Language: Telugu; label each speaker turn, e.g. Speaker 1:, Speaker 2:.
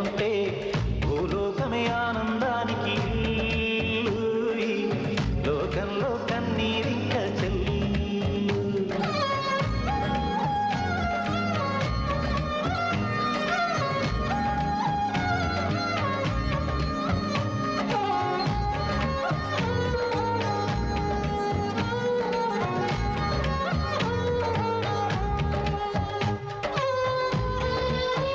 Speaker 1: ఉంటే భూలోకమే ఆనందాన్ని